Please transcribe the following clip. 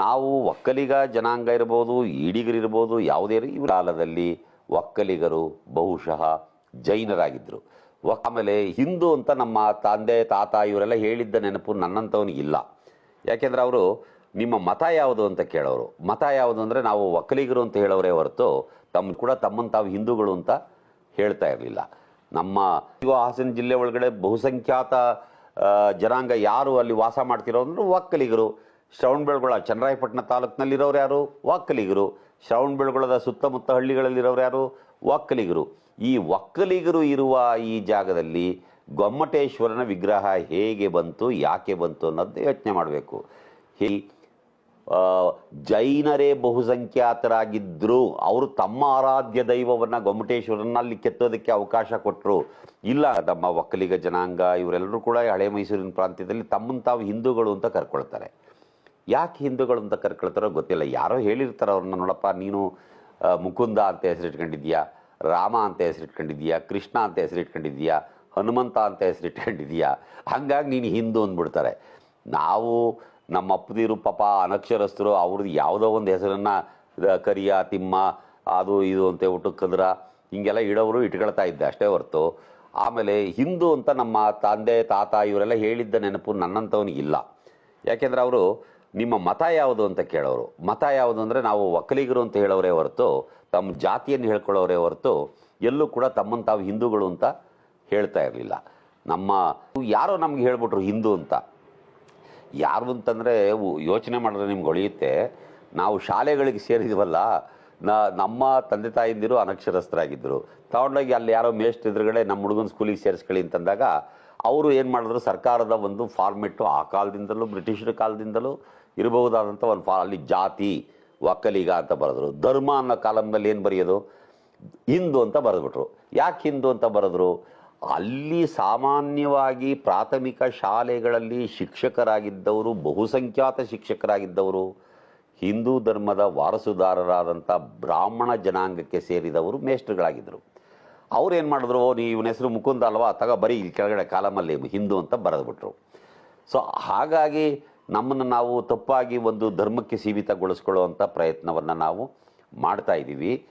ನಾವು ಒಕ್ಕಲಿಗ ಜನಾಂಗ ಇರ್ಬೋದು ಈಡಿಗರಿರ್ಬೋದು ಯಾವುದೇ ಇವ್ರ ಕಾಲದಲ್ಲಿ ಒಕ್ಕಲಿಗರು ಬಹುಶಃ ಜೈನರಾಗಿದ್ದರು ಆಮೇಲೆ ಹಿಂದೂ ಅಂತ ನಮ್ಮ ತಂದೆ, ತಾತ ಇವರೆಲ್ಲ ಹೇಳಿದ್ದ ನೆನಪು ನನ್ನಂಥವನಿಗೆ ಇಲ್ಲ. ಯಾಕೆಂದ್ರೆ ಅವರು ನಿಮ್ಮ ಮತ ಯಾವುದು ಅಂತ ಕೇಳೋರು. ಮತ ಯಾವುದು ಅಂದರೆ ನಾವು ಒಕ್ಕಲಿಗರು ಅಂತ ಹೇಳೋರೇ ಹೊರತು ತಮ್ಮ ಕೂಡ ತಮ್ಮನ್ನು ತಾವು ಹಿಂದೂಗಳು ಅಂತ ಹೇಳ್ತಾ ಇರಲಿಲ್ಲ. ನಮ್ಮ ಹಾಸನ ಜಿಲ್ಲೆ ಒಳಗಡೆ ಬಹುಸಂಖ್ಯಾತ ಜನಾಂಗ ಯಾರು ಅಲ್ಲಿ ವಾಸ ಮಾಡ್ತಿರೋ ಅಂದ್ರೆ ಒಕ್ಕಲಿಗರು. ಶ್ರವಣಬೆಳಗೊಳ ಚನ್ನರಾಯಪಟ್ಟಣ ತಾಲೂಕಿನಲ್ಲಿರೋರು ಯಾರು? ಒಕ್ಕಲಿಗರು. ಶ್ರವಣಬೆಳಗೊಳದ ಸುತ್ತಮುತ್ತ ಹಳ್ಳಿಗಳಲ್ಲಿರೋರು ಯಾರು? ವಾಕ್ಕಲಿಗರು ಈ ಒಕ್ಕಲಿಗರು ಇರುವ ಈ ಜಾಗದಲ್ಲಿ ಗೊಮ್ಮಟೇಶ್ವರನ ವಿಗ್ರಹ ಹೇಗೆ ಬಂತು, ಯಾಕೆ ಬಂತು ಅನ್ನೋದು ಯೋಚನೆ ಮಾಡಬೇಕು. ಹೇ ಜೈನರೇ ಬಹುಸಂಖ್ಯಾತರಾಗಿದ್ದರು ಅವರು ತಮ್ಮ ಆರಾಧ್ಯ ದೈವವನ್ನು ಗೊಮ್ಮಟೇಶ್ವರನ ಅಲ್ಲಿ ಕೆತ್ತೋದಕ್ಕೆ ಅವಕಾಶ ಕೊಟ್ಟರು ಇಲ್ಲ, ನಮ್ಮ ಒಕ್ಕಲಿಗ ಜನಾಂಗ, ಇವರೆಲ್ಲರೂ ಕೂಡ ಹಳೆ ಮೈಸೂರಿನ ಪ್ರಾಂತ್ಯದಲ್ಲಿ ತಮ್ಮನ್ನು ತಾವು ಹಿಂದೂಗಳು ಅಂತ ಕರ್ಕೊಳ್ತಾರೆ. ಯಾಕೆ ಹಿಂದೂಗಳು ಅಂತ ಕರ್ಕೊಳ್ತಾರೋ ಗೊತ್ತಿಲ್ಲ. ಯಾರೋ ಹೇಳಿರ್ತಾರೆ ಅವ್ರನ್ನ, ನೋಡಪ್ಪ, ನೀನು ಮುಕುಂದ ಅಂತ ಹೆಸರಿಟ್ಕೊಂಡಿದ್ಯಾ ರಾಮ ಅಂತ ಹೆಸರಿಟ್ಕೊಂಡಿದ್ಯಾ ಕೃಷ್ಣ ಅಂತ ಹೆಸರಿಟ್ಕೊಂಡಿದ್ಯಾ ಹನುಮಂತ ಅಂತ ಹೆಸರಿಟ್ಕೊಂಡಿದ್ಯಾ ಹಂಗಾಗಿ ನೀನು ಹಿಂದೂ ಅಂದ್ಬಿಡ್ತಾರೆ. ನಾವು ನಮ್ಮ ಅಪ್ಪದಿರು, ಪಾಪ ಅನಕ್ಷರಸ್ಥರು, ಅವ್ರದ್ದು ಯಾವುದೋ ಒಂದು ಹೆಸರನ್ನು ಕರಿಯ, ತಿಮ್ಮ, ಅದು ಇದು ಅಂತ ಹೇಳ್ಬಿಟ್ಟು ಕದ್ರ, ಹಿಂಗೆಲ್ಲ ಇಡೋರು ಇಟ್ಕೊಳ್ತಾ ಇದ್ದೆ ಅಷ್ಟೇ ಹೊರತು. ಆಮೇಲೆ ಹಿಂದೂ ಅಂತ ನಮ್ಮ ತಂದೆ, ತಾತ ಇವರೆಲ್ಲ ಹೇಳಿದ್ದ ನೆನಪು ನನ್ನಂಥವನಿಗಿಲ್ಲ. ಯಾಕೆಂದ್ರೆ ಅವರು ನಿಮ್ಮ ಮತ ಯಾವುದು ಅಂತ ಕೇಳೋರು. ಮತ ಯಾವುದು ಅಂದರೆ ನಾವು ಒಕ್ಕಲಿಗರು ಅಂತ ಹೇಳೋರೇ ಹೊರತು, ತಮ್ಮ ಜಾತಿಯನ್ನು ಹೇಳ್ಕೊಳ್ಳೋರೇ ಹೊರತು, ಎಲ್ಲೂ ಕೂಡ ತಮ್ಮನ್ನು ತಾವು ಹಿಂದೂಗಳು ಅಂತ ಹೇಳ್ತಾ ಇರಲಿಲ್ಲ. ನಮ್ಮ, ಯಾರೋ ನಮ್ಗೆ ಹೇಳ್ಬಿಟ್ರು ಹಿಂದೂ ಅಂತ. ಯಾರು ಅಂತಂದರೆ ಯೋಚನೆ ಮಾಡಿದ್ರೆ ನಿಮ್ಗೆ ಹೊಳೆಯುತ್ತೆ. ನಾವು ಶಾಲೆಗಳಿಗೆ ಸೇರಿದ್ವಲ್ಲ ನಮ್ಮ ತಂದೆ ತಾಯಿಂದಿರು ಅನಕ್ಷರಸ್ಥರಾಗಿದ್ದರು. ತಗೊಂಡೋಗಿ ಅಲ್ಲಿ ಯಾರೋ ಮೇಸ್ಟ್ ಎದುರುಗಡೆ ನಮ್ಮ ಹುಡುಗನ ಸ್ಕೂಲಿಗೆ ಸೇರಿಸ್ಕೊಳ್ಳಿ ಅಂತಂದಾಗ ಅವರು ಏನು ಮಾಡಿದ್ರು, ಸರ್ಕಾರದ ಒಂದು ಫಾರ್ಮೆಟ್ಟು ಆ ಕಾಲದಿಂದಲೂ, ಬ್ರಿಟಿಷರ ಕಾಲದಿಂದಲೂ ಇರಬಹುದಾದಂಥ ಒಂದು ಫಾ, ಅಲ್ಲಿ ಜಾತಿ, ಒಕ್ಕಲಿಗ ಅಂತ ಬರೆದ್ರು. ಧರ್ಮ ಅನ್ನೋ ಕಾಲಮ್ನಲ್ಲಿ ಏನು ಬರೆಯೋದು? ಹಿಂದೂ ಅಂತ ಬರೆದ್ಬಿಟ್ರು. ಯಾಕೆ ಹಿಂದೂ ಅಂತ ಬರೆದ್ರು? ಅಲ್ಲಿ ಸಾಮಾನ್ಯವಾಗಿ ಪ್ರಾಥಮಿಕ ಶಾಲೆಗಳಲ್ಲಿ ಶಿಕ್ಷಕರಾಗಿದ್ದವರು, ಬಹುಸಂಖ್ಯಾತ ಶಿಕ್ಷಕರಾಗಿದ್ದವರು ಹಿಂದೂ ಧರ್ಮದ ವಾರಸುದಾರರಾದಂಥ ಬ್ರಾಹ್ಮಣ ಜನಾಂಗಕ್ಕೆ ಸೇರಿದವರು ಮೇಷ್ಟ್ರುಗಳಾಗಿದ್ದರು. ಅವ್ರು ಏನು ಮಾಡಿದ್ರು ನೀ ಇವನ ಹೆಸರು ಮುಕುಂದ ಅಲ್ವಾ? ತಗ ಬರೀ ಇಲ್ಲಿ ಕೆಳಗಡೆ ಕಾಲಮಲ್ಲಿ ಹಿಂದೂ ಅಂತ ಬರೆದ್ಬಿಟ್ರು. ಸೊ, ಹಾಗಾಗಿ ನಮ್ಮನ್ನು ನಾವು ತಪ್ಪಾಗಿ ಒಂದು ಧರ್ಮಕ್ಕೆ ಸೀಮಿತಗೊಳಿಸ್ಕೊಳ್ಳುವಂಥ ಪ್ರಯತ್ನವನ್ನು ನಾವು ಮಾಡ್ತಾ ಇದ್ದೀವಿ.